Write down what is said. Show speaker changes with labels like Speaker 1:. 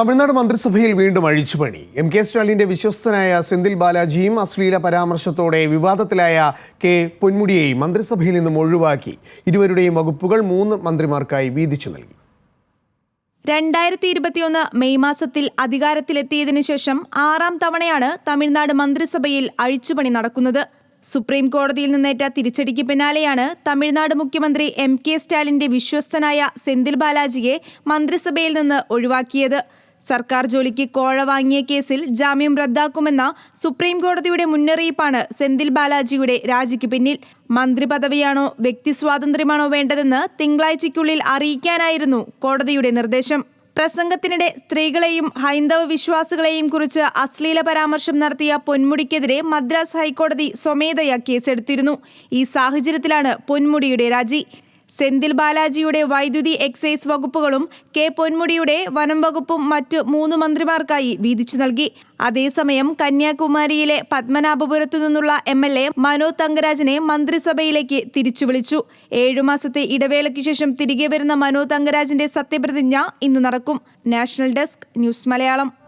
Speaker 1: തമിഴ്നാട് മന്ത്രിസഭയിൽ വീണ്ടും അഴിച്ചുപണി. M K സ്റ്റാലിന്റെ വിശ്വസ്തനായ സെന്തിൽ ബാലാജിയും അശ്ലീല പരാമർശത്തോടെ വിവാദത്തിലായ കെ പൊന്മുടിയെയും മന്ത്രിസഭയിൽ നിന്നും ഒഴിവാക്കി. ഇരുവരുടെയും വകുപ്പുകൾ മൂന്ന് മന്ത്രിമാർക്കായി വീതിച്ചു നൽകി.
Speaker 2: രണ്ടായിരത്തി ഇരുപത്തിയൊന്ന് മെയ് മാസത്തിൽ അധികാരത്തിലെത്തിയതിനു ശേഷം ആറാം തവണയാണ് തമിഴ്നാട് മന്ത്രിസഭയിൽ അഴിച്ചുപണി നടക്കുന്നത്. സുപ്രീം കോടതിയിൽ നിന്നേറ്റ തിരിച്ചടിക്ക് പിന്നാലെയാണ് തമിഴ്നാട് മുഖ്യമന്ത്രി എം കെ സ്റ്റാലിന്റെ വിശ്വസ്തനായ സെന്തിൽ ബാലാജിയെ മന്ത്രിസഭയിൽ നിന്ന് ഒഴിവാക്കിയത്. സർക്കാർ ജോലിക്ക് കോഴ വാങ്ങിയ കേസിൽ ജാമ്യം റദ്ദാക്കുമെന്ന സുപ്രീം കോടതിയുടെ മുന്നറിയിപ്പാണ് സെന്തിൽ ബാലാജിയുടെ രാജിക്ക് പിന്നിൽ. മന്ത്രി പദവിയാണോ വ്യക്തി സ്വാതന്ത്ര്യമാണോ വേണ്ടതെന്ന് തിങ്കളാഴ്ചയ്ക്കുള്ളിൽ അറിയിക്കാനായിരുന്നു കോടതിയുടെ നിർദ്ദേശം. പ്രസംഗത്തിനിടെ സ്ത്രീകളെയും ഹൈന്ദവ വിശ്വാസികളെയും കുറിച്ച് അശ്ലീല പരാമർശം നടത്തിയ പൊന്മുടിക്കെതിരെ മദ്രാസ് ഹൈക്കോടതി സ്വമേധയാ കേസെടുത്തിരുന്നു. ഈ സാഹചര്യത്തിലാണ് പൊന്മുടിയുടെ രാജി. സെന്തിൽ ബാലാജിയുടെ വൈദ്യുതി എക്സൈസ് വകുപ്പുകളും കെ പൊന്മുടിയുടെ വനം വകുപ്പും മറ്റ് മൂന്ന് മന്ത്രിമാർക്കായി വീതിച്ചു നൽകി. അതേസമയം കന്യാകുമാരിയിലെ പത്മനാഭപുരത്തു നിന്നുള്ള എം എൽ എ മനോ തങ്കരാജിനെ മന്ത്രിസഭയിലേക്ക് തിരിച്ചു വിളിച്ചു. ഏഴു മാസത്തെ ഇടവേളയ്ക്ക് ശേഷം തിരികെ വരുന്ന മനോ തങ്കരാജിന്റെ സത്യപ്രതിജ്ഞ ഇന്ന് നടക്കും. National desk news Malayalam.